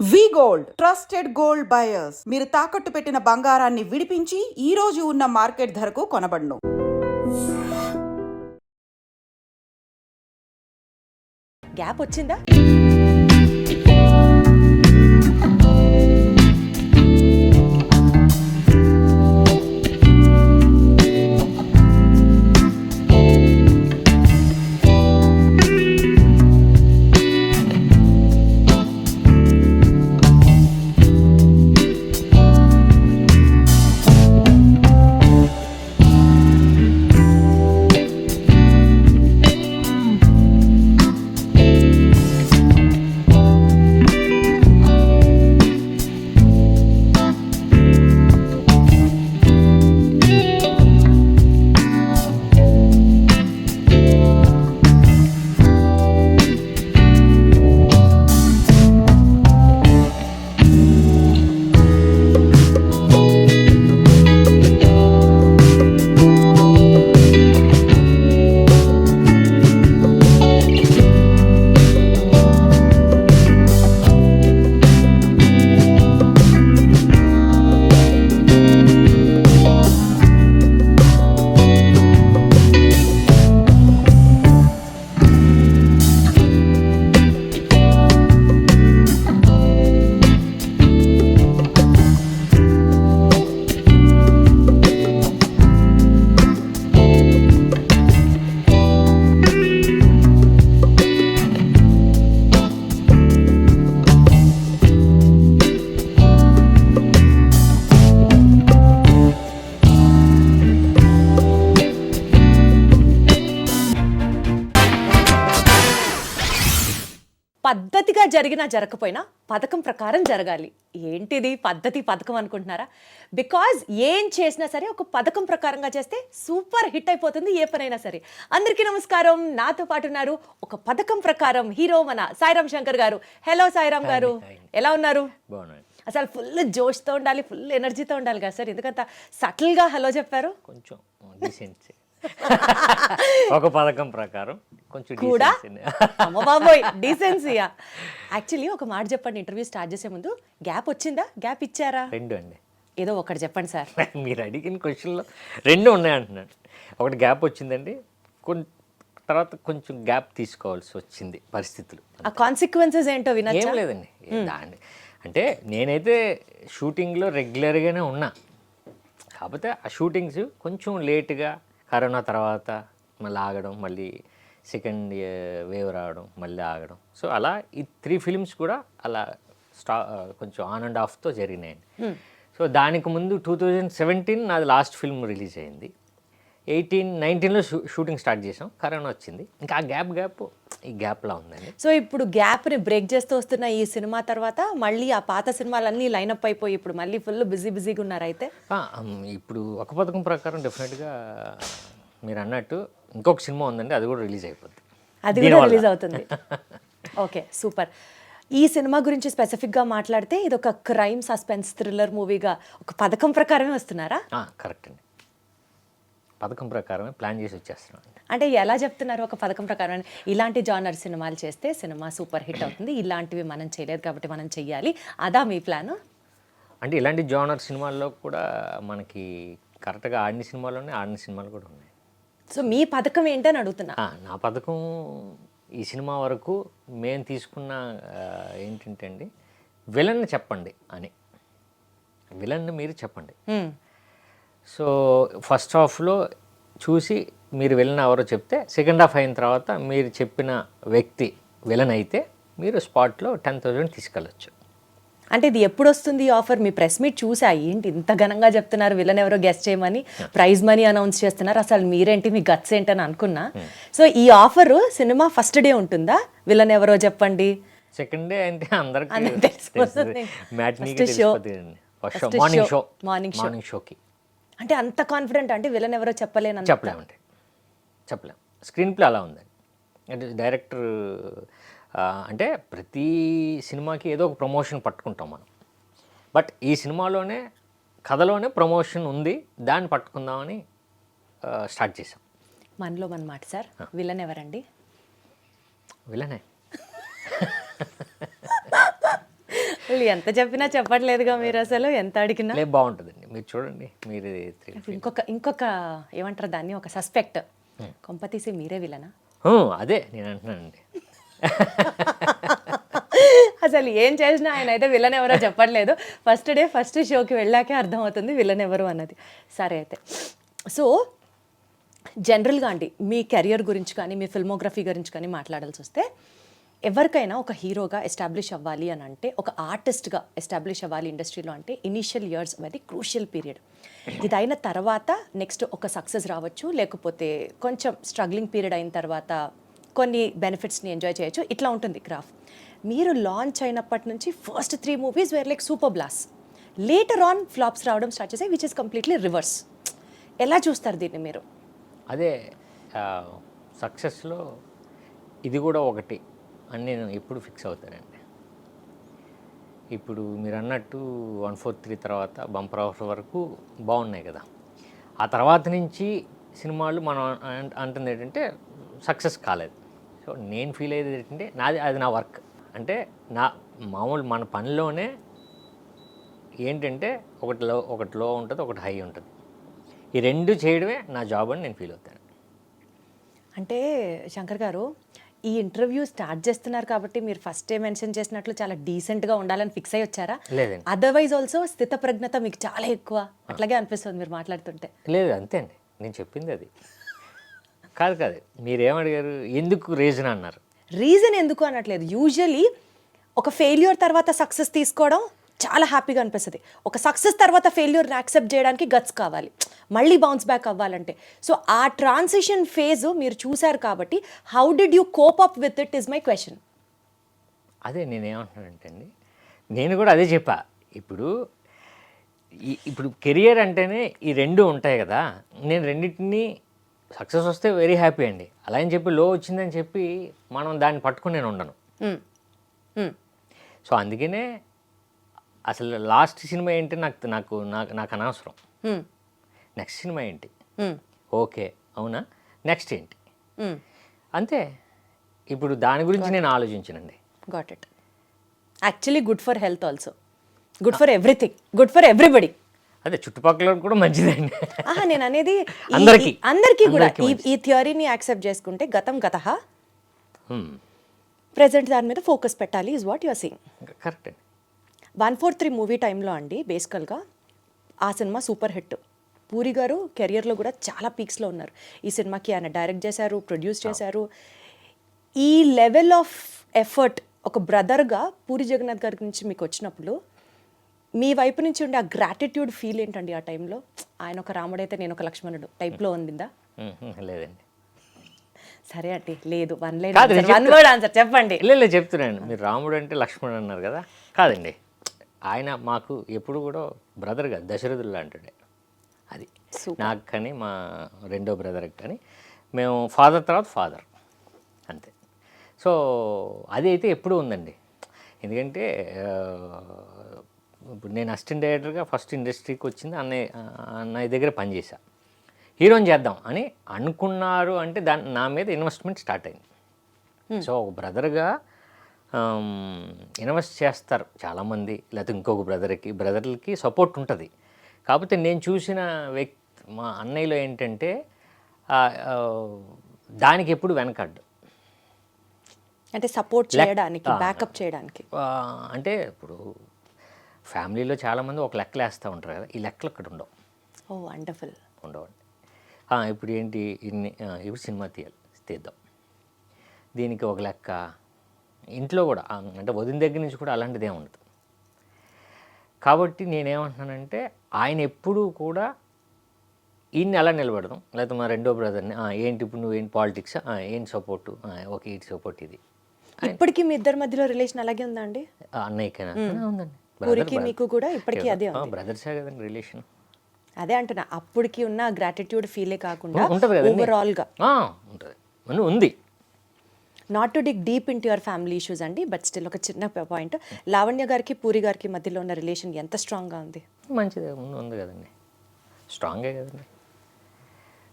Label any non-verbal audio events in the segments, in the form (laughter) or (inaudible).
V gold trusted gold buyers. మీరు తాకట్టు పెట్టిన బంగారాన్ని విడిపించి ఈ రోజు ఉన్న మార్కెట్ ధరకు కొనబడును. గ్యాప్ వచ్చిందా? జరిగినా జరగకపోయినా పథకం ప్రకారం జరగాలి. ఏంటిది? పద్ధతి పథకం అనుకుంటున్నారా? బికాజ్ ఏం చేసినా సరే ఒక పథకం ప్రకారంగా చేస్తే సూపర్ హిట్ అయిపోతుంది ఏ పనైనా సరే. అందరికీ నమస్కారం. నాతో పాటు ఉన్నారు ఒక పథకం ప్రకారం హీరో మన సాయిరామ్ శంకర్ గారు. హలో సాయిరామ్ గారు. ఎలా ఉన్నారు? అసలు ఫుల్ జోష్తో ఉండాలి ఫుల్ ఎనర్జీతో ఉండాలి కదా సార్. ఎందుకంత సటిల్గా హలో చెప్పారు? కొంచెం (laughs) ఒక పథకం ప్రకారం. కొంచెం కూడా? decency. అమ్మ బాబోయ్ డీసెన్సీయా యాక్చువల్లీ ఒక మాట చెప్పండి ఇంటర్వ్యూ స్టార్ట్ చేసే ముందు గ్యాప్ వచ్చిందా? గ్యాప్ ఇచ్చారా? రెండు అండి. ఏదో ఒకటి చెప్పండి సార్. (laughs) మీరు అడిగిన క్వశ్చన్లో రెండు ఉన్నాయి అంటున్నాను ఒకటి గ్యాప్ వచ్చిందండి కొన్ తర్వాత కొంచెం గ్యాప్ తీసుకోవాల్సి వచ్చింది పరిస్థితులు. ఆ కాన్సిక్వెన్సెస్ ఏంటో వినచ్చా? లేదండి. దాన్ని. అంటే నేనైతే షూటింగ్లో రెగ్యులర్గానే ఉన్నా. కాకపోతే ఆ షూటింగ్స్ కొంచెం లేట్గా కరోనా తర్వాత మళ్ళీ ఆగడం మళ్ళీ సెకండ్ వేవ్ రావడం మళ్ళీ ఆగడం. సో అలా ఈ త్రీ ఫిలిమ్స్ కూడా అలా స్టా కొంచెం ఆన్ అండ్ ఆఫ్తో జరిగినాయండి సో దానికి ముందు టూ థౌజండ్ సెవెంటీన్ నాది లాస్ట్ ఫిల్మ్ రిలీజ్ అయింది. ఎయిటీన్ నైన్టీన్లో షూ షూటింగ్ స్టార్ట్ చేసాం. కరోనా వచ్చింది. ఇంకా ఆ గ్యాప్ గ్యాప్ ఈ గ్యాప్లా ఉందండి. సో ఇప్పుడు గ్యాప్ని బ్రేక్ చేస్తూ వస్తున్న ఈ సినిమా తర్వాత మళ్ళీ ఆ పాత సినిమాలన్నీ లైనప్ అయిపోయి ఇప్పుడు మళ్ళీ ఫుల్ బిజీ బిజీగా ఉన్నారు అయితే ఆ, ఉమ్, ఇప్పుడు ఒక పథకం ప్రకారం డెఫినెట్గా మీరు అన్నట్టు ఇంకొక సినిమా ఉందండి అది కూడా రిలీజ్ అయిపోద్ది. అది కూడా రిలీజ్ అవుతుంది. Okay super. ఈ సినిమా గురించి స్పెసిఫిక్గా మాట్లాడితే ఇది ఒక క్రైమ్ సస్పెన్స్ థ్రిల్లర్ మూవీగా ఒక పథకం ప్రకారమే వస్తున్నారా? కరెక్ట్ అండి. పథకం ప్రకారమే ప్లాన్ చేసి వచ్చేస్తున్నాం. అంటే ఎలా చెప్తున్నారు ఒక పథకం ప్రకారం? ఇలాంటి జానర్ సినిమాలు చేస్తే సినిమా సూపర్ హిట్ అవుతుంది ఇలాంటివి మనం చేయలేదు కాబట్టి మనం చెయ్యాలి. అదా మీ ప్లాన్? అంటే ఇలాంటి జోనర్ సినిమాల్లో కూడా మనకి కరెక్ట్గా ఆడిన సినిమాలోనే ఆడిన సినిమాలు కూడా ఉన్నాయి. సో మీ పథకం ఏంటని అడుగుతున్నా. నా పథకం ఈ సినిమా వరకు మేము తీసుకున్న ఏంటంటే అండి విలన్ చెప్పండి అని. విలన్ మీరు చెప్పండి. సో ఫస్ట్ హాఫ్లో చూసి మీరు విలన్ ఎవరో చెప్తే సెకండ్ హాఫ్ అయిన తర్వాత మీరు చెప్పిన వ్యక్తి విలన్ అయితే మీరు స్పాట్లో టెన్ థౌజండ్ తీసుకెళ్ళచ్చు. అంటే ఇది ఎప్పుడు వస్తుంది ఈ ఆఫర్? మీ ప్రెస్ మీట్ చూసా. ఏంటి ఇంత ఘనంగా చెప్తున్నారు? విలన్ ఎవరో గెస్ట్ చేయమని ప్రైజ్ మనీ అనౌన్స్ చేస్తున్నారు. అసలు మీరేంటి? మీ గట్స్ ఏంటని అనుకున్నా. సో ఈ ఆఫర్ సినిమా ఫస్ట్ డే ఉంటుందా? విలన్ ఎవరో చెప్పండి. సెకండ్ డే అంటే అందరికీ తెలిసిపోతుంది. Show morning. షో. మార్నింగ్ షోకి అంటే అంత కాన్ఫిడెంట్ అంటే విలన్ ఎవరో చెప్పలేను చెప్పలేమండి చెప్పలేం. స్క్రీన్ ప్లే అలా ఉందండి. అంటే డైరెక్టర్ అంటే ప్రతి సినిమాకి ఏదో ఒక ప్రమోషన్ పట్టుకుంటాం మనం. బట్ ఈ సినిమాలోనే కథలోనే ప్రమోషన్ ఉంది దాన్ని పట్టుకుందామని స్టార్ట్ చేసాం మనలో మన మాట సార్. విలన్ ఎవరండి? విలనే. అసలు ఎంత చెప్పినా చెప్పట్లేదుగా మీరు అసలు ఎంత అడిగినా. బాగుంటుందండి. మీరు చూడండి మీరు. ఇంకొక ఇంకొక ఏమంటారు దాన్ని ఒక సస్పెక్ట్. కొంప తీసి మీరే విలనా? అదే నేను అంటున్నానండి. అసలు ఏం చేసినా ఆయన అయితే విలన్ ఎవరో చెప్పట్లేదు. ఫస్ట్ డే ఫస్ట్ షోకి వెళ్ళాకే అర్థమవుతుంది విలన్ ఎవరు అన్నది. సరే అయితే. సో జనరల్గా అండి మీ కెరియర్ గురించి కానీ మీ ఫిల్మోగ్రఫీ గురించి కానీ మాట్లాడాల్సి వస్తే ఎవరికైనా ఒక హీరోగా ఎస్టాబ్లిష్ అవ్వాలి అని అంటే ఒక ఆర్టిస్ట్గా ఎస్టాబ్లిష్ అవ్వాలి ఇండస్ట్రీలో అంటే ఇనీషియల్ ఇయర్స్ అనేది క్రూషియల్ పీరియడ్. ఇది అయిన తర్వాత నెక్స్ట్ ఒక సక్సెస్ రావచ్చు లేకపోతే కొంచెం స్ట్రగ్లింగ్ పీరియడ్ అయిన తర్వాత కొన్ని బెనిఫిట్స్ని ఎంజాయ్ చేయొచ్చు. ఇట్లా ఉంటుంది గ్రాఫ్. మీరు లాంచ్ అయినప్పటి నుంచి first three movies were like super blast later on flops రావడం స్టార్ట్ చేసాయి విచ్ ఇస్ కంప్లీట్లీ రివర్స్ ఎలా చూస్తారు దీన్ని మీరు? అదే సక్సెస్లో ఇది కూడా ఒకటి. అని నేను ఎప్పుడు ఫిక్స్ అవుతానండి. ఇప్పుడు మీరు అన్నట్టు వన్ ఫోర్ త్రీ తర్వాత బంపర్ ఆఫర్ వరకు బాగున్నాయి కదా. ఆ తర్వాత నుంచి సినిమాలు మనం అంటుంది ఏంటంటే సక్సెస్ కాలేదు. సో నేను ఫీల్ అయ్యేది ఏంటంటే నాది అది నా వర్క్. అంటే నా మామూలు మన పనిలోనే ఏంటంటే ఒకటి లో ఒకటి లో ఉంటుంది ఒకటి హై ఉంటుంది. ఈ రెండు చేయడమే నా జాబ్ అని నేను ఫీల్ అవుతాను. అంటే శంకర్ గారు ఈ ఇంటర్వ్యూ స్టార్ట్ చేస్తున్నారు కాబట్టి మీరు ఫస్ట్ డే మెన్షన్ చేసినట్లు చాలా డీసెంట్గా ఉండాలని ఫిక్స్ అయ్యి వచ్చారా? లేదండి. అదర్వైజ్ ఆల్సో స్థిత ప్రజ్ఞత మీకు చాలా ఎక్కువ అట్లాగే అనిపిస్తుంది మీరు మాట్లాడుతుంటే. లేదు అంతే అండి. నేను చెప్పింది అది. కాదు కాదు మీరేమడిగారు? ఎందుకు రీజన్ అన్నారు? రీజన్ ఎందుకు అనట్లేదు. యూజువలీ ఒక ఫెయిల్యూర్ తర్వాత సక్సెస్ తీసుకోవడం చాలా హ్యాపీగా అనిపిస్తుంది. ఒక సక్సెస్ తర్వాత ఫెయిల్యూర్ని యాక్సెప్ట్ చేయడానికి గట్స్ కావాలి. మళ్ళీ బౌన్స్ బ్యాక్ అవ్వాలంటే. సో ఆ ట్రాన్సిషన్ ఫేజ్ మీరు చూశారు కాబట్టి how did you cope up with it is my question అదే నేనేమంటున్నానంటే అండి నేను కూడా అదే చెప్పా. ఇప్పుడు ఇప్పుడు కెరియర్ అంటేనే ఈ రెండు ఉంటాయి కదా. నేను రెండింటిని సక్సెస్ వస్తే వెరీ హ్యాపీ అండి. అలా అని చెప్పి లో వచ్చిందని చెప్పి మనం దాన్ని పట్టుకుని నేను ఉండను. సో అందుకనే అసలు లాస్ట్ సినిమా ఏంటి నాకు నాకు నాకు నాకు అనవసరం. నెక్స్ట్ సినిమా ఏంటి? ఓకే అవునా? నెక్స్ట్ ఏంటి? అంతే. ఇప్పుడు దాని గురించి నేను ఆలోచించనండి. Got it actually good for health also good for everything good for everybody అదే చుట్టుపక్కల కూడా మంచిదండి. నేను అనేది అందరికీ. అందరికీ కూడా. ఈ థియరీని యాక్సెప్ట్ చేసుకుంటే గతం గత. ప్రెసెంట్ దాని మీద ఫోకస్ పెట్టాలి is what your saying correct అండి. వన్ ఫోర్ త్రీ మూవీ టైంలో అండి బేసికల్గా ఆ సినిమా సూపర్ హిట్. పూరి గారు కెరియర్లో కూడా చాలా పీక్స్లో ఉన్నారు. ఈ సినిమాకి ఆయన డైరెక్ట్ చేశారు ప్రొడ్యూస్ చేశారు. ఈ లెవెల్ ఆఫ్ ఎఫర్ట్ ఒక బ్రదర్గా పూరి జగన్నాథ్ గారి నుంచి మీకు వచ్చినప్పుడు మీ వైపు నుంచి ఉండే ఆ గ్రాటిట్యూడ్ ఫీల్ ఏంటండి ఆ టైంలో? ఆయన ఒక రాముడైతే నేను ఒక లక్ష్మణుడు టైప్లో హ్మ్, లేదండి. సరే అండి లేదు. One line one word answer చెప్పండి. లేదు చెప్తున్నాను. మీరు రాముడు అంటే లక్ష్మణుడు అన్నారు కదా? కాదండి. ఆయన మాకు ఎప్పుడు కూడా బ్రదర్ కాదు దశరథుడు లాంటిడే అది. నాకు కానీ మా రెండో బ్రదర్కి కానీ మేము ఫాదర్ తర్వాత ఫాదర్ అంతే. సో అది అయితే ఎప్పుడూ ఉందండి. ఎందుకంటే ఇప్పుడు నేను అసిస్టెంట్ డైరెక్టర్గా ఫస్ట్ ఇండస్ట్రీకి వచ్చింది అన్నయ్య అన్నయ్య దగ్గర పనిచేశా హీరోని చేద్దాం అని అనుకున్నారు అంటే దాని నా మీద ఇన్వెస్ట్మెంట్ స్టార్ట్ అయింది. సో ఒక బ్రదర్గా ఇన్వెస్ట్ చేస్తారు చాలామంది లేకపోతే ఇంకొక బ్రదర్కి బ్రదర్లకి సపోర్ట్ ఉంటుంది. కాకపోతే నేను చూసిన వ్యక్తి మా అన్నయ్యలో ఏంటంటే దానికి ఎప్పుడు వెనకడ్డు. అంటే సపోర్ట్ చేయడానికి బ్యాకప్ చేయడానికి. అంటే ఇప్పుడు ఫ్యామిలీలో చాలామంది ఒక లెక్కలు వేస్తూ ఉంటారు కదా ఈ లెక్కలు ఇక్కడ ఉండవు. Oh wonderful. ఉండవండి. ఇప్పుడు ఏంటి ఇన్ని ఇప్పుడు సినిమా తీయాలి తీద్దాం. దీనికి ఒక లెక్క ఇంట్లో కూడా అంటే వదిన దగ్గర నుంచి కూడా అలాంటిదే ఉండదు. కాబట్టి నేనేమంటున్నానంటే ఆయన ఎప్పుడూ కూడా ఈయన్ని ఎలా నిలబెడదాం. లేకపోతే మా రెండో బ్రదర్ని "ఆ, ఏంటి ఇప్పుడు నువ్వు ఏంటి పాలిటిక్స్ ఏంటి సపోర్టు ఓకే ఇటు సపోర్ట్ ఇది. ఇప్పటికీ మీ ఇద్దరి మధ్యలో రిలేషన్ అలాగే ఉందా అండి? అన్నయ్యకైనా ఉందండి. పూరికి మీకు కూడా ఇప్పటికీ అదే బ్రదర్సే కదండి రిలేషన్ అదే అంటున్నా అప్పటికి ఉన్న గ్రాటిట్యూడ్ ఫీలే కాకుండా ఉంటుంది కదండి ఓవరాల్గా. ఉంటుంది. ఉంది. Not to dig deep in your family issues అండి బట్ స్టిల్ ఒక చిన్న పాయింట్ లావణ్య గారికి పూరి గారికి మధ్యలో ఉన్న రిలేషన్ ఎంత స్ట్రాంగ్గా ఉంది? మంచిదే ఉంది కదండి. స్ట్రాంగే కదండి.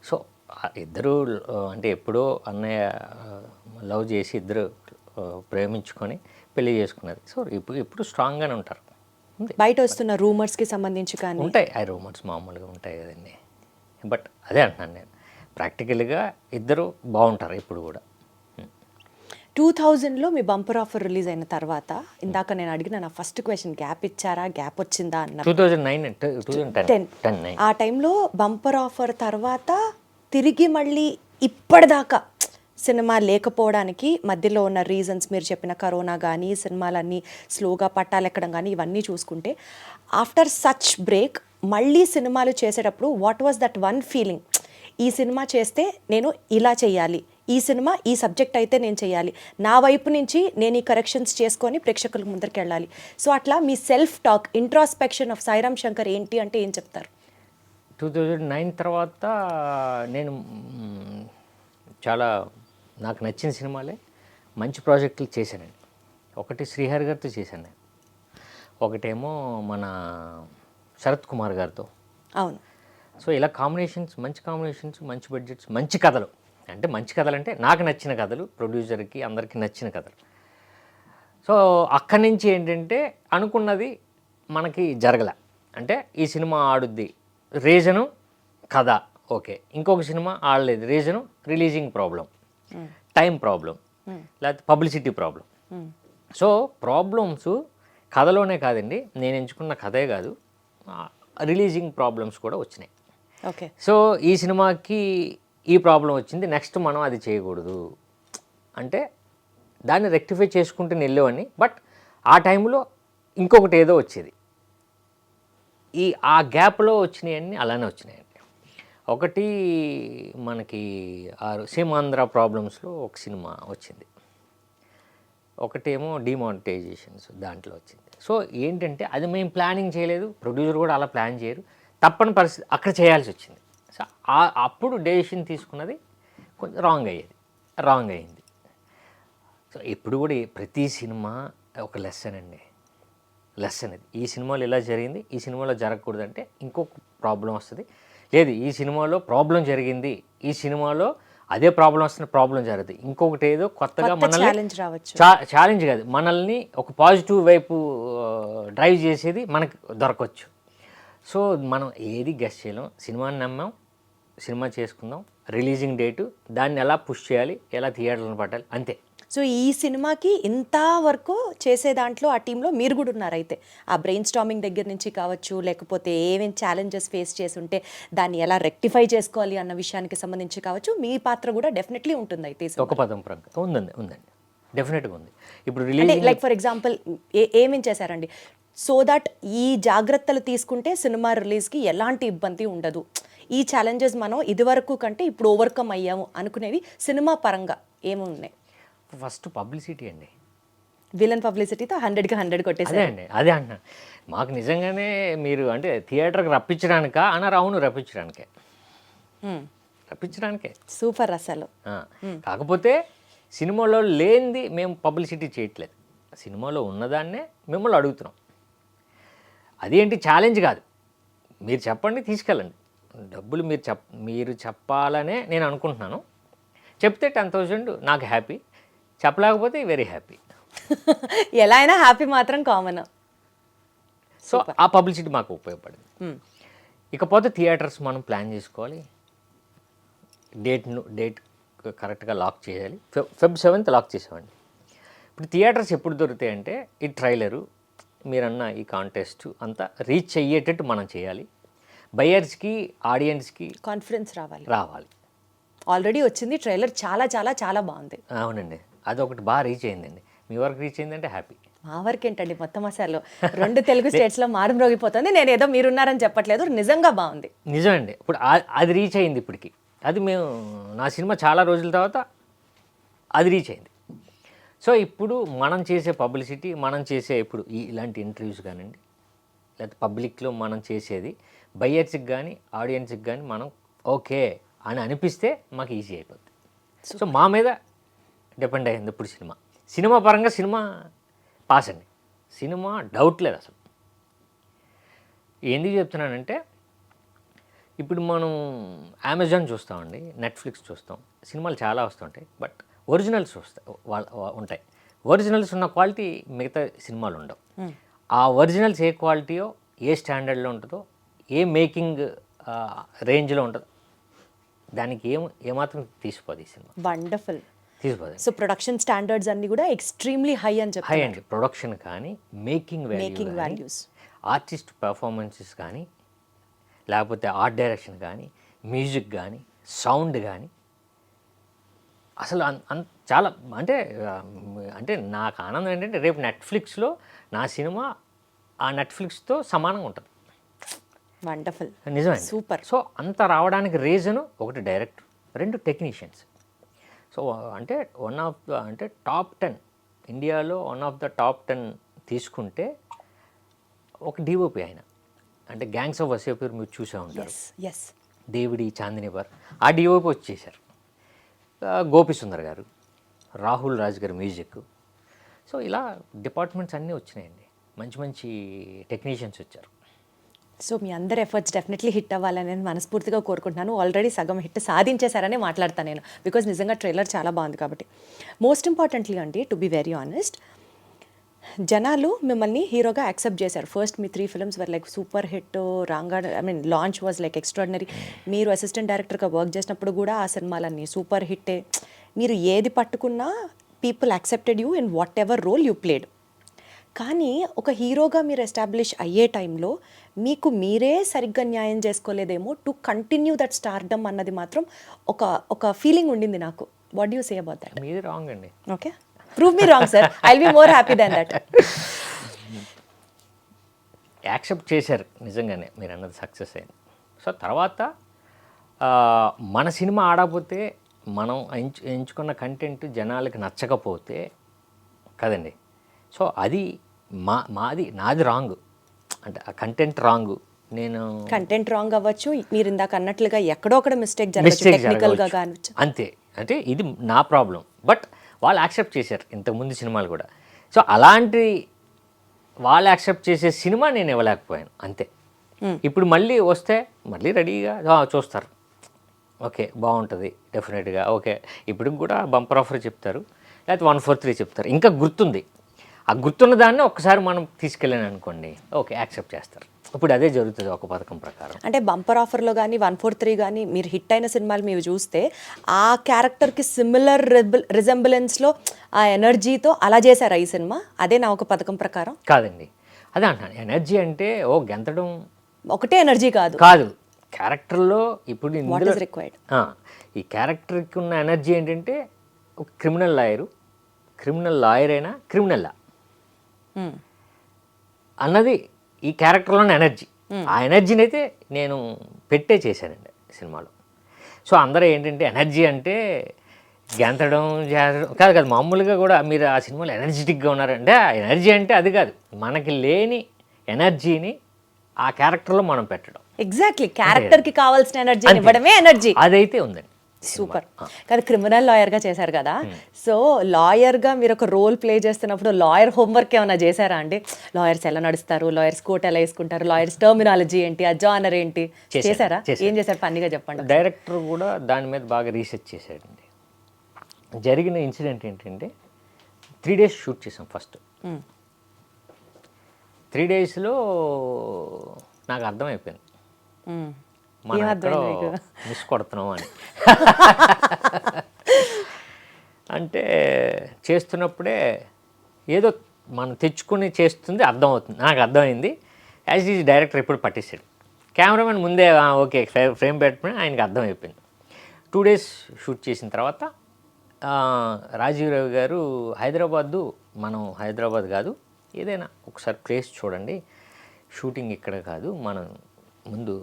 సో ఇద్దరు అంటే ఎప్పుడో అన్నయ్య లవ్ చేసి ఇద్దరు ప్రేమించుకొని పెళ్ళి చేసుకున్నది సో ఇప్పుడు ఇప్పుడు స్ట్రాంగ్గానే ఉంటారు. ఉంది బయట వస్తున్న రూమర్స్కి సంబంధించి కానీ? ఉంటాయి. ఆ రూమర్స్ మామూలుగా ఉంటాయి కదండి. బట్ అదే అంటున్నాను నేను. ప్రాక్టికల్గా ఇద్దరు బాగుంటారు ఇప్పుడు కూడా. టూ థౌజండ్లో మీ బంపర్ ఆఫర్ రిలీజ్ అయిన తర్వాత ఇందాక నేను అడిగిన నా ఫస్ట్ క్వశ్చన్ గ్యాప్ ఇచ్చారా? గ్యాప్ వచ్చిందా అన్నారు two thousand nine two thousand ten ఆ టైంలో బంపర్ ఆఫర్ తర్వాత తిరిగి మళ్ళీ ఇప్పటిదాకా సినిమా లేకపోవడానికి మధ్యలో ఉన్న రీజన్స్ మీరు చెప్పిన కరోనా కానీ సినిమాలన్నీ స్లోగా పట్టాలెక్కడం కానీ ఇవన్నీ చూసుకుంటే ఆఫ్టర్ సచ్ బ్రేక్ మళ్ళీ సినిమాలు చేసేటప్పుడు what was that one feeling ఈ సినిమా చేస్తే నేను ఇలా చేయాలి ఈ సినిమా ఈ సబ్జెక్ట్ అయితే నేను చేయాలి. నా వైపు నుంచి నేను ఈ కరెక్షన్స్ చేసుకొని ప్రేక్షకుల ముందరికి వెళ్ళాలి. సో అట్లా మీ self talk introspection of Sairam Shankar ఏంటి అంటే ఏం చెప్తారు? టూ థౌజండ్ నైన్ తర్వాత నేను చాలా నాకు నచ్చిన సినిమాలే మంచి ప్రాజెక్టులు చేశానండి ఒకటి శ్రీహరి గారితో చేశాను నేను. ఒకటేమో మన శరత్ కుమార్ గారితో. అవును. సో ఇలా కాంబినేషన్స్ మంచి కాంబినేషన్స్ మంచి బడ్జెట్స్ మంచి కథలు. అంటే మంచి కథలు అంటే నాకు నచ్చిన కథలు ప్రొడ్యూసర్కి అందరికీ నచ్చిన కథలు. సో అక్కడి నుంచి ఏంటంటే అనుకున్నది మనకి జరగలే. అంటే ఈ సినిమా ఆడుద్ది. రీజను కథ. ఓకే. ఇంకొక సినిమా ఆడలేదు. Reason releasing problem. Time problem. లేకపోతే పబ్లిసిటీ ప్రాబ్లం. సో ప్రాబ్లమ్స్ కథలోనే కాదండి. నేను ఎంచుకున్న కథే కాదు. రిలీజింగ్ ప్రాబ్లమ్స్ కూడా వచ్చినాయి. ఓకే. సో ఈ సినిమాకి ఈ ప్రాబ్లం వచ్చింది నెక్స్ట్ మనం అది చేయకూడదు. అంటే దాన్ని రెక్టిఫై చేసుకుంటూ వెళ్ళేవాడిని బట్ ఆ టైంలో ఇంకొకటి ఏదో వచ్చేది. ఈ ఆ గ్యాప్లో వచ్చినాయన్నీ అలానే వచ్చినాయండి. ఒకటి మనకి ఆ సీమాంధ్ర ప్రాబ్లమ్స్లో ఒక సినిమా వచ్చింది. ఒకటేమో డిమానిటైజేషన్స్ దాంట్లో వచ్చింది. సో ఏంటంటే అది మేము ప్లానింగ్ చేయలేదు ప్రొడ్యూసర్ కూడా అలా ప్లాన్ చేయరు. తప్పని పరిస్థితి అక్కడ చేయాల్సి వచ్చింది. సో అప్పుడు డెసిషన్ తీసుకున్నది కొంచెం రాంగ్ అయ్యేది రాంగ్ అయింది సో ఇప్పుడు కూడా ప్రతి సినిమా ఒక లెసన్ అండి. లెసన్ ఇది ఈ సినిమాలో ఇలా జరిగింది ఈ సినిమాలో జరగకూడదు అంటే ఇంకొక ప్రాబ్లం వస్తుంది. లేదు ఈ సినిమాలో ప్రాబ్లం జరిగింది ఈ సినిమాలో అదే ప్రాబ్లం వస్తున్న ప్రాబ్లం జరుగుతుంది ఇంకొకటి ఏదో కొత్తగా కొత్త మనల్ని ఛాలెంజ్ కాదు మనల్ని ఒక పాజిటివ్ వైపు డ్రైవ్ చేసేది మనకి దొరకవచ్చు. సో మనం ఏది గెస్ట్ చేయలేం సినిమాని నమ్మాం సినిమా చేసుకుందాం. రిలీజింగ్ డేటు దాన్ని ఎలా పుష్ చేయాలి ఎలా థియేటర్లను పట్టాలి అంతే. సో ఈ సినిమాకి ఇంత వరకు చేసే దాంట్లో ఆ టీంలో మీరు కూడా ఉన్నారు అయితే ఆ బ్రెయిన్ స్టామింగ్ దగ్గర నుంచి కావచ్చు లేకపోతే ఏమేమి ఛాలెంజెస్ ఫేస్ చేసి ఉంటే దాన్ని ఎలా రెక్టిఫై చేసుకోవాలి అన్న విషయానికి సంబంధించి కావచ్చు మీ పాత్ర కూడా డెఫినెట్లీ ఉంటుంది అయితే ఒక పదం ప్రకారం. ఉందండి ఉందండి. డెఫినెట్గా ఉంది. ఇప్పుడు లైక్ ఫర్ ఎగ్జాంపుల్ ఏ ఏమేం చేశారండి? సో దట్ ఈ జాగ్రత్తలు తీసుకుంటే సినిమా రిలీజ్కి ఎలాంటి ఇబ్బంది ఉండదు. ఈ ఛాలెంజెస్ మనం ఇదివరకు కంటే ఇప్పుడు ఓవర్కమ్ అయ్యాము అనుకునేవి సినిమా పరంగా ఏమి ఉన్నాయి ఫస్ట్ పబ్లిసిటీ అండి విలన్ పబ్లిసిటీతో హండ్రెడ్కి హండ్రెడ్ అదే కొట్టేసారు అండి అదే అంటున్నాను మాకు నిజంగానే మీరు అంటే థియేటర్కి రప్పించడానికా అన్నారు అవును రప్పించడానికే. రప్పించడానికే. సూపర్ అసలు. ఆ, కాకపోతే సినిమాలో లేనిది మేము పబ్లిసిటీ చేయట్లేదు. సినిమాలో ఉన్నదాన్నే మిమ్మల్ని అడుగుతున్నాం. అదేంటి ఛాలెంజ్ కాదు. మీరు చెప్పండి తీసుకెళ్ళండి. డబ్బులు మీరు చెప్ మీరు చెప్పాలనే నేను అనుకుంటున్నాను. చెప్తే టెన్ థౌజండ్ నాకు హ్యాపీ. చెప్పలేకపోతే వెరీ హ్యాపీ. (laughs) ఎలా అయినా హ్యాపీ మాత్రం కామన్. సో ఆ పబ్లిసిటీ మాకు ఉపయోగపడింది. ఇకపోతే థియేటర్స్ మనం ప్లాన్ చేసుకోవాలి. డేట్ను డేట్ కరెక్ట్గా లాక్ చేయాలి. ఫెబ్ సెవెంత్ లాక్ చేసామండి. ఇప్పుడు థియేటర్స్ ఎప్పుడు దొరుకుతాయి అంటే ఈ ట్రైలరు మీరన్న ఈ కాంటెస్ట్ అంతా రీచ్ అయ్యేటట్టు మనం చేయాలి. బయర్స్కి ఆడియన్స్కి కాన్ఫిడెన్స్ రావాలి. రావాలి. ఆల్రెడీ వచ్చింది ట్రైలర్ చాలా చాలా చాలా బాగుంది. అవునండి. అదొకటి బాగా రీచ్ అయిందండి. మీ వరకు రీచ్ అయిందంటే హ్యాపీ. మా వరకు ఏంటండి మొత్తం అసలు? రెండు తెలుగు స్టేట్స్లో మారుమ్రోగిపోతుంది నేను ఏదో మీరున్నారని చెప్పట్లేదు. నిజంగా బాగుంది. నిజమండి. ఇప్పుడు అది రీచ్ అయింది ఇప్పటికి. అది మేము నా సినిమా చాలా రోజుల తర్వాత అది రీచ్ అయింది. సో ఇప్పుడు మనం చేసే పబ్లిసిటీ మనం చేసే ఇప్పుడు ఇలాంటి ఇంటర్వ్యూస్ కానివ్వండి లేకపోతే పబ్లిక్లో మనం చేసేది బయ్యర్స్కి కానీ ఆడియన్స్కి కానీ మనం ఓకే అని అనిపిస్తే మాకు ఈజీ అయిపోద్ది. సో మా మీద డిపెండ్ అయ్యింది ఇప్పుడు సినిమా. సినిమా పరంగా సినిమా పాస్ అండి. సినిమా డౌట్ లేదు అసలు. ఎందుకు చెప్తున్నానంటే ఇప్పుడు మనం అమెజాన్ చూస్తామండి నెట్ఫ్లిక్స్ చూస్తాం సినిమాలు చాలా వస్తుంటాయి బట్ ఒరిజినల్స్ వస్తాయి ఉంటాయి. ఒరిజినల్స్ ఉన్న క్వాలిటీ మిగతా సినిమాలు ఉండవు. ఆ ఒరిజినల్స్ ఏ క్వాలిటీయో ఏ స్టాండర్డ్లో ఉంటుందో ఏ మేకింగ్ రేంజ్లో ఉంటుందో? దానికి ఏం ఏమాత్రం తీసిపోదు ఈ సినిమా. వండర్ఫుల్. తీసిపోదు సో ప్రొడక్షన్ స్టాండర్డ్స్ అన్ని కూడా ఎక్స్ట్రీమ్లీ హై అని హై చెప్తారు అండి. ప్రొడక్షన్ కానీ making Making value values. Artist performances కానీ లేకపోతే ఆర్ట్ డైరెక్షన్ కానీ మ్యూజిక్ కానీ సౌండ్ కానీ అసలు చాలా అంటే అంటే నాకు ఆనందం ఏంటంటే రేపు నెట్ఫ్లిక్స్లో నా సినిమా ఆ నెట్ఫ్లిక్స్తో సమానంగా ఉంటుంది. వండర్ఫుల్. నిజమే Super. సో అంత రావడానికి రీజను ఒకటి డైరెక్టర్ రెండు టెక్నీషియన్స్ సో అంటే వన్ ఆఫ్ ద అంటే టాప్ టెన్ ఇండియాలో one of the top ten తీసుకుంటే ఒక డిఓపి ఆయన. అంటే గ్యాంగ్స్ ఆఫ్ వసేపూర్ మీరు చూసే ఉంటారు. దేవిడి చాందినిబర్ ఆ డిఓపి వచ్చేసారు. ఆ, గోపి సుందర్ గారు రాహుల్ రాజ్ గారు మ్యూజిక్ సో ఇలా డిపార్ట్మెంట్స్ అన్నీ వచ్చినాయండి. మంచి మంచి టెక్నీషియన్స్ వచ్చారు. సో మీ అందరి ఎఫర్ట్స్ డెఫినెట్లీ హిట్ అవ్వాలని నేను మనస్ఫూర్తిగా కోరుకుంటున్నాను. ఆల్రెడీ సగం హిట్ సాధించేశారని మాట్లాడతాను నేను. బికాజ్ నిజంగా ట్రైలర్ చాలా బాగుంది కాబట్టి. మోస్ట్ ఇంపార్టెంట్లీ అండి టు బి వెరీ ఆనెస్ట్ జనాలు మిమ్మల్ని హీరోగా యాక్సెప్ట్ చేశారు. First me three films were like super hit Ranga I mean launch was like extraordinary మీరు అసిస్టెంట్ డైరెక్టర్గా వర్క్ చేసినప్పుడు కూడా ఆ సినిమాలన్నీ సూపర్ హిట్టే మీరు ఏది పట్టుకున్నా people accepted you in whatever role you played కానీ ఒక హీరోగా మీరు ఎస్టాబ్లిష్ అయ్యే టైంలో మీకు మీరే సరిగ్గా న్యాయం చేసుకోలేదేమో టు కంటిన్యూ దట్ స్టార్డమ్ అన్నది మాత్రం ఒక ఒక ఫీలింగ్ ఉండింది నాకు. What you say about that మీది రాంగ్ అండి. Okay prove me wrong sir I be more happy than that accept చేశారు నిజంగానే మీరు అన్నది సక్సెస్ అయింది. సో తర్వాత మన సినిమా ఆడకపోతే మనం ఎంచు ఎంచుకున్న కంటెంట్ జనాలకి నచ్చకపోతే కదండి సో అది మా మాది నాది రాంగ్. అంటే ఆ కంటెంట్ రాంగ్. నేను కంటెంట్ రాంగ్ అవ్వచ్చు. మీరు ఇందాక అన్నట్లుగా ఎక్కడో ఒకటి మిస్టేక్ టెక్నికల్గా కావచ్చు అంతే. అంటే ఇది నా ప్రాబ్లం బట్ వాళ్ళు యాక్సెప్ట్ చేశారు. ఇంతకుముందు సినిమాలు కూడా. సో అలాంటి వాళ్ళు యాక్సెప్ట్ చేసే సినిమా నేను ఇవ్వలేకపోయాను. అంతే. ఇప్పుడు మళ్ళీ వస్తే మళ్ళీ రెడీగా "ఆ, చూస్తారు. ఓకే బాగుంటుంది. డెఫినెట్గా ఓకే. ఇప్పుడు కూడా బంపర్ ఆఫర్ చెప్తారు. లేకపోతే వన్ ఫోర్ త్రీ చెప్తారు. ఇంకా గుర్తుంది. ఆ గుర్తున్న దాన్ని ఒక్కసారి మనం తీసుకెళ్ళాను అనుకోండి. ఓకే యాక్సెప్ట్ చేస్తారు. ఇప్పుడు అదే జరుగుతుంది ఒక పథకం ప్రకారం. అంటే బంపర్ ఆఫర్లో కానీ వన్ ఫోర్ త్రీ కానీ మీరు హిట్ అయిన సినిమాలు మీరు చూస్తే ఆ క్యారెక్టర్కి సిమిలర్ రిజెంబులెన్స్లో ఆ ఎనర్జీతో అలా చేశారా ఈ సినిమా? అదే నా ఒక పథకం ప్రకారం. కాదండి. అదే అంటున్నాను. ఎనర్జీ అంటే ఓ గెంతడం ఒకటే ఎనర్జీ కాదు. కాదు. క్యారెక్టర్లో ఇప్పుడు ఇందులో రిక్వైర్డ్ ఈ క్యారెక్టర్కి ఉన్న ఎనర్జీ ఏంటంటే ఒక క్రిమినల్ లాయరు క్రిమినల్ లాయర్ అయినా క్రిమినల్లా. అన్నది ఈ క్యారెక్టర్లోని ఎనర్జీ. ఆ ఎనర్జీని అయితే నేను పెట్టే చేశానండి సినిమాలో. సో అందరూ ఏంటంటే ఎనర్జీ అంటే గెంతడం చేరడం కాదు కాదు మామూలుగా కూడా మీరు ఆ సినిమాలో ఎనర్జెటిక్గా ఉన్నారంటే ఆ ఎనర్జీ అంటే అది కాదు. మనకి లేని ఎనర్జీని ఆ క్యారెక్టర్లో మనం పెట్టడం. ఎగ్జాక్ట్లీ క్యారెక్టర్కి కావాల్సిన ఎనర్జీ. ఇవ్వడమే ఎనర్జీ. అదైతే ఉందండి. సూపర్. కానీ క్రిమినల్ లాయర్గా చేశారు కదా. సో లాయర్గా మీరు ఒక రోల్ ప్లే చేస్తున్నప్పుడు లాయర్ హోంవర్క్ ఏమైనా చేశారా అండి? లాయర్స్ ఎలా నడుస్తారు? లాయర్స్ కోట్ ఎలా వేసుకుంటారు? లాయర్స్ టర్మినాలజీ ఏంటి? ఆ జానర్ ఏంటి? చేశారా. ఏం చేశారు? పన్నిగా చెప్పండి. డైరెక్టర్ కూడా దాని మీద బాగా రీసెర్చ్ చేశాడండి. జరిగిన ఇన్సిడెంట్ ఏంటంటే త్రీ డేస్ షూట్ చేసాం ఫస్ట్. త్రీ డేస్లో నాకు అర్థమైపోయింది. మనం ఎక్కడో? మిస్ కొడుతున్నాం అని. అంటే చేస్తున్నప్పుడే ఏదో మనం తెచ్చుకుని చేస్తుంది అర్థమవుతుంది. నాకు అర్థమైంది. యాజ్ ఈజ్ డైరెక్టర్ ఇప్పుడు పట్టేశాడు కెమెరామెన్ ముందే "ఆ, ఓకే ఫ్రే- ఫ్రేమ్ పెట్టుకుని ఆయనకి అర్థమైపోయింది. టూ డేస్ షూట్ చేసిన తర్వాత రాజీవ్ రవి గారు హైదరాబాదు మనం హైదరాబాద్ కాదు. ఏదైనా ఒకసారి ప్లేస్ చూడండి. షూటింగ్ ఇక్కడ కాదు. మనం ముందు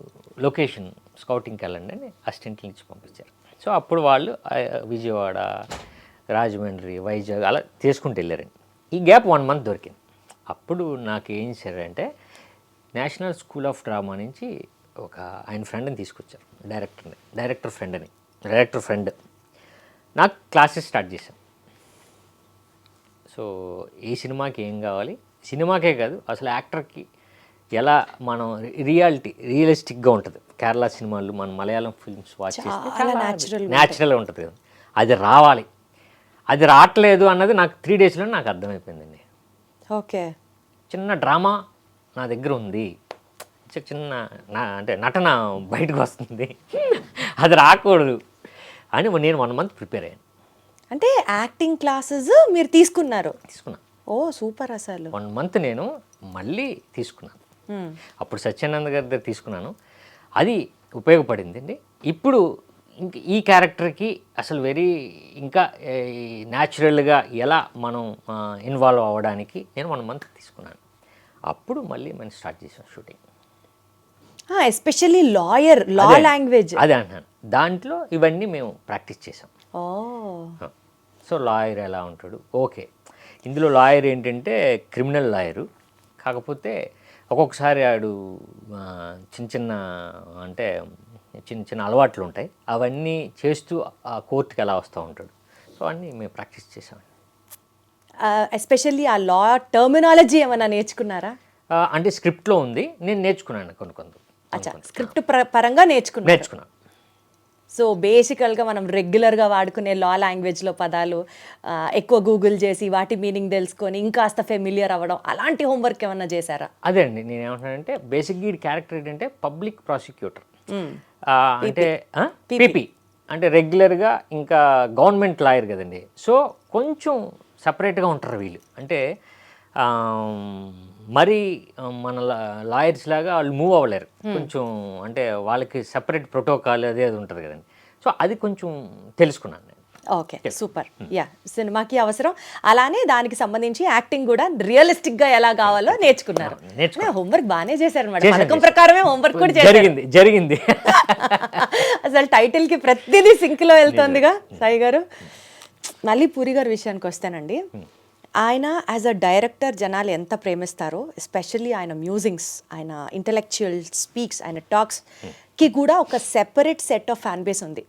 లొకేషన్ స్కౌటింగ్కి వెళ్ళండి అని అసిస్టెంట్లు నుంచి పంపించారు. సో అప్పుడు వాళ్ళు విజయవాడ రాజమండ్రి వైజాగ్ అలా తీసుకుంటూ వెళ్ళారండి. ఈ గ్యాప్ వన్ మంత్ దొరికింది. అప్పుడు నాకు ఏం చేశారంటే నేషనల్ స్కూల్ ఆఫ్ డ్రామా నుంచి ఒక ఆయన ఫ్రెండ్ని తీసుకొచ్చారు డైరెక్టర్ని డైరెక్టర్ ఫ్రెండ్ని డైరెక్టర్ ఫ్రెండ్. నాకు క్లాసెస్ స్టార్ట్ చేశాను సో ఈ సినిమాకి ఏం కావాలి? సినిమాకే కాదు అసలు యాక్టర్కి ఎలా మనం రియాలిటీ రియలిస్టిక్గా ఉంటుంది. కేరళ సినిమాలు మన మలయాళం ఫిల్మ్స్ వాచ్ చేస్తే న్యాచురల్గా ఉంటుంది. కదా. అది రావాలి. అది రావట్లేదు అన్నది నాకు త్రీ డేస్లో నాకు అర్థమైపోయిందండి. ఓకే. చిన్న డ్రామా నా దగ్గర ఉంది. చిన్న నా అంటే నటన బయటకు వస్తుంది. అది రాకూడదు అని నేను వన్ మంత్ ప్రిపేర్ అయ్యాను. అంటే యాక్టింగ్ క్లాసెస్ మీరు తీసుకున్నారు? తీసుకున్నాను ఓ సూపర్ అసలు. వన్ మంత్ నేను మళ్ళీ తీసుకున్నాను. అప్పుడు సత్యానంద్ గారి దగ్గర తీసుకున్నాను. అది ఉపయోగపడింది అండి ఇప్పుడు ఇంక ఈ క్యారెక్టర్కి అసలు వెరీ ఇంకా న్యాచురల్గా ఎలా మనం ఇన్వాల్వ్ అవ్వడానికి నేను వన్ మంత్ తీసుకున్నాను. అప్పుడు మళ్ళీ మనం స్టార్ట్ చేసాం shooting. Especially lawyer law. Language. అదే అంటున్నాను దాంట్లో ఇవన్నీ మేము ప్రాక్టీస్ చేసాం. సో లాయర్ ఎలా ఉంటాడు? ఓకే. ఇందులో లాయర్ ఏంటంటే క్రిమినల్ లాయరు. కాకపోతే ఒక్కొక్కసారి ఆడు చిన్న చిన్న అంటే చిన్న చిన్న అలవాట్లు ఉంటాయి. అవన్నీ చేస్తూ ఆ కోర్టుకి ఎలా వస్తూ ఉంటాడు. సో అన్నీ మేము ప్రాక్టీస్ చేసాం ఎస్పెషల్లీ ఆ లా టర్మినాలజీ ఏమైనా నేర్చుకున్నారా? అంటే స్క్రిప్ట్లో ఉంది. నేను నేర్చుకున్నాను కొన్ని అచ్చా. స్క్రిప్ట్ పరంగా నేర్చుకున్నారు? నేర్చుకున్నాను. సో బేసికల్గా మనం రెగ్యులర్గా వాడుకునే లా లాంగ్వేజ్లో పదాలు ఎక్కువ గూగుల్ చేసి వాటి మీనింగ్ తెలుసుకొని ఇంకాస్త ఫెమిలియర్ అవ్వడం అలాంటి హోంవర్క్ ఏమన్నా చేశారా? అదే అండి. నేను ఏమంటున్నానంటే బేసిక్గా ఈ క్యారెక్టర్ ఏంటంటే పబ్లిక్ ప్రాసిక్యూటర్ అంటే పీపీ అంటే రెగ్యులర్గా ఇంకా గవర్నమెంట్ లాయర్ కదండి. సో కొంచెం సపరేట్గా ఉంటారు వీళ్ళు. అంటే మరి మన లాయర్స్ లాగా వాళ్ళు మూవ్ అవ్వలేరు. కొంచెం అంటే వాళ్ళకి సపరేట్ ప్రోటోకాల్ అదే అది ఉంటుంది కదండి. సో అది కొంచెం తెలుసుకున్నాను నేను. Okay super. యా సినిమాకి అవసరం. అలానే దానికి సంబంధించి యాక్టింగ్ కూడా రియలిస్టిక్గా ఎలా కావాలో నేర్చుకున్నారు. హోంవర్క్ బాగానే చేశారు అనమాట పథకం. ప్రకారమే హోంవర్క్ కూడా జరిగింది జరిగింది. (laughs) అసలు టైటిల్కి ప్రతిదీ సింక్లో వెళ్తోందిగా సాయి గారు. మళ్ళీ పూరి గారి విషయానికి వస్తానండి. ఆయన యాజ్ అ డైరెక్టర్ జనాలు ఎంత ప్రేమిస్తారో ఎస్పెషల్లీ ఆయన మ్యూజింగ్స్ ఆయన ఇంటలెక్చువల్ స్పీక్స్ ఆయన టాక్స్కి కూడా ఒక separate set of fan base ఉంది.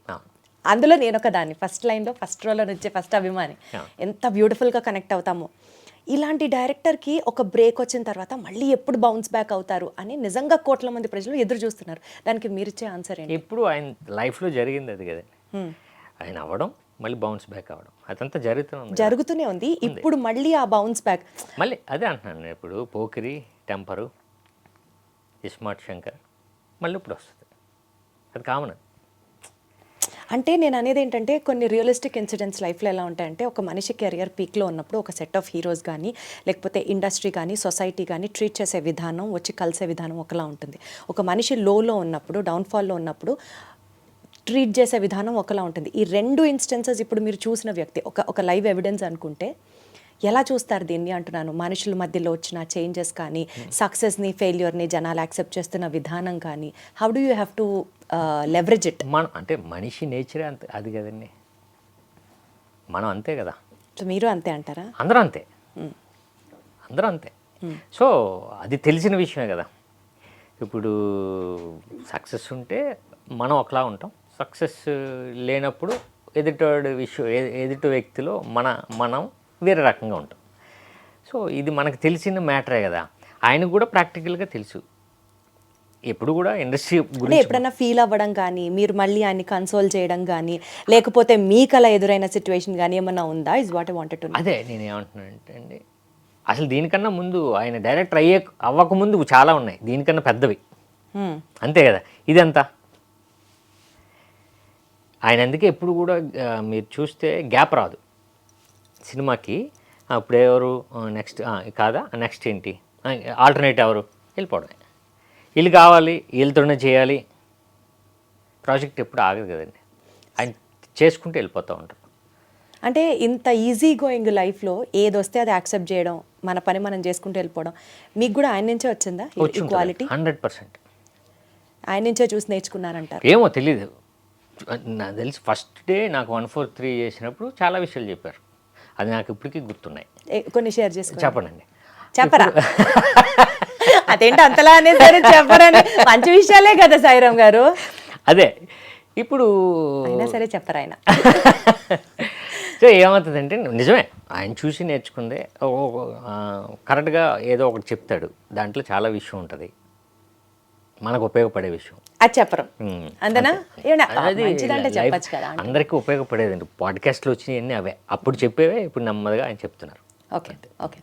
అందులో నేను ఒక దాన్ని ఫస్ట్ లైన్లో ఫస్ట్ రోలో నుంచే ఫస్ట్ అభిమాని. ఎంత బ్యూటిఫుల్గా కనెక్ట్ అవుతామో. ఇలాంటి డైరెక్టర్కి ఒక బ్రేక్ వచ్చిన తర్వాత మళ్ళీ ఎప్పుడు బౌన్స్ బ్యాక్ అవుతారు అని నిజంగా కోట్ల మంది ప్రజలు ఎదురు చూస్తున్నారు. దానికి మీరిచ్చే ఆన్సర్ ఏంటి? ఎప్పుడు ఆయన లైఫ్లో జరిగింది అది కదండి ఆయన అవ్వడం మళ్ళీ బౌన్స్ బ్యాక్ అవ్వడం అదంతా జరుగుతూనే ఉంది జరుగుతూనే ఉంది. ఇప్పుడు మళ్ళీ ఆ బౌన్స్ బ్యాక్ మళ్ళీ అదే అంటున్నాను నేను ఇప్పుడు. పోకిరి టెంపరు ఇస్మార్ట్ శంకర్ మళ్ళీ ఇప్పుడు వస్తుంది. అది కామన్ అంటే నేను అనేది ఏంటంటే కొన్ని రియలిస్టిక్ ఇన్సిడెంట్స్ లైఫ్లో ఎలా ఉంటాయంటే ఒక మనిషి కెరియర్ పీక్లో ఉన్నప్పుడు ఒక సెట్ ఆఫ్ హీరోస్ కానీ లేకపోతే ఇండస్ట్రీ కానీ సొసైటీ కానీ ట్రీట్ చేసే విధానం వచ్చి కలిసే విధానం ఒకలా ఉంటుంది. ఒక మనిషి లోలో ఉన్నప్పుడు డౌన్ఫాల్లో ఉన్నప్పుడు ట్రీట్ చేసే విధానం ఒకలా ఉంటుంది. ఈ రెండు ఇన్స్టెన్సెస్ ఇప్పుడు మీరు చూసిన వ్యక్తి ఒక ఒక లైవ్ ఎవిడెన్స్ అనుకుంటే ఎలా చూస్తారు దీన్ని అంటున్నాను? మనుషుల మధ్యలో వచ్చిన చేంజెస్ కానీ సక్సెస్ని ఫెయిల్యూర్ని జనాలు యాక్సెప్ట్ చేస్తున్న విధానం కానీ how do you have to leverage it మనం అంటే మనిషి నేచరే అంతే అది కదండి. మనం అంతే కదా. సో మీరు అంతే అంటారా? అందరూ అంతే. అందరూ అంతే. సో అది తెలిసిన విషయమే కదా. ఇప్పుడు సక్సెస్ ఉంటే మనం ఒకలా ఉంటాం. సక్సెస్ లేనప్పుడు ఎదుటి విషయం ఎదుటి వ్యక్తిలో మన మనం వేరే రకంగా ఉంటాం. సో ఇది మనకు తెలిసిన మ్యాటరే కదా. ఆయనకు కూడా ప్రాక్టికల్గా తెలుసు. ఎప్పుడు కూడా ఇండస్ట్రీ గురించి ఎప్పుడైనా ఫీల్ అవ్వడం కానీ మీరు మళ్ళీ ఆయన్ని కన్సోల్ చేయడం కానీ లేకపోతే మీకు అలా ఎదురైన సిచ్యువేషన్ కానీ ఏమన్నా ఉందా? Is what I wanted to అదే నేను ఏమంటున్నానంటే అండి అసలు దీనికన్నా ముందు ఆయన డైరెక్టర్ అయ్యే అవ్వకముందు చాలా ఉన్నాయి. దీనికన్నా పెద్దవి. అంతే కదా. ఇదంతా. ఆయన అందుకే ఎప్పుడు కూడా మీరు చూస్తే గ్యాప్ రాదు. సినిమాకి అప్పుడు ఎవరు నెక్స్ట్ కాదా? నెక్స్ట్ ఏంటి? ఆల్టర్నేట్ ఎవరు? వెళ్ళిపోవడమే. వీళ్ళు కావాలి వీళ్ళతోనే చేయాలి. ప్రాజెక్ట్ ఎప్పుడు ఆగదు కదండి. ఆయన చేసుకుంటూ వెళ్ళిపోతూ ఉంటారు. అంటే ఇంత ఈజీ గోయింగ్ లైఫ్లో ఏది వస్తే అది యాక్సెప్ట్ చేయడం మన పని మనం చేసుకుంటూ వెళ్ళిపోవడం మీకు కూడా ఆయన నుంచే వచ్చిందా వచ్చి క్వాలిటీ హండ్రెడ్ పర్సెంట్. ఆయన నుంచే చూసి నేర్చుకున్నారంటారు? ఏమో తెలీదు. నాకు తెలిసి ఫస్ట్ డే నాకు వన్ ఫోర్ త్రీ చేసినప్పుడు చాలా విషయాలు చెప్పారు. అది నాకు ఇప్పటికీ గుర్తున్నాయి. కొన్ని షేర్ చేసుకోండి. చెప్పండి చెప్పరా? (laughs) అదేంటి అంతలా అనేసరి చెప్పరని మంచి విషయాలే కదా సాయిరామ్ గారు. అదే ఇప్పుడు అయినా సరే చెప్పరు ఆయన? సో ఏమవుతుందంటే నిజమే ఆయన చూసి నేర్చుకుందే కరెక్ట్గా ఏదో ఒకటి చెప్తాడు. దాంట్లో చాలా విషయం ఉంటుంది. మనకు ఉపయోగపడే విషయం. అది చెప్పరు. అంతేనా? ఏమన్నా? అది మంచిదంటే లైఫ్ చెప్పచ్చు కదా అందరికీ ఉపయోగపడేదండి పాడ్కాస్ట్లు వచ్చినాయన్నీ అవే. అప్పుడు చెప్పేవే ఇప్పుడు నెమ్మదిగా ఆయన చెప్తున్నారు. Okay okay.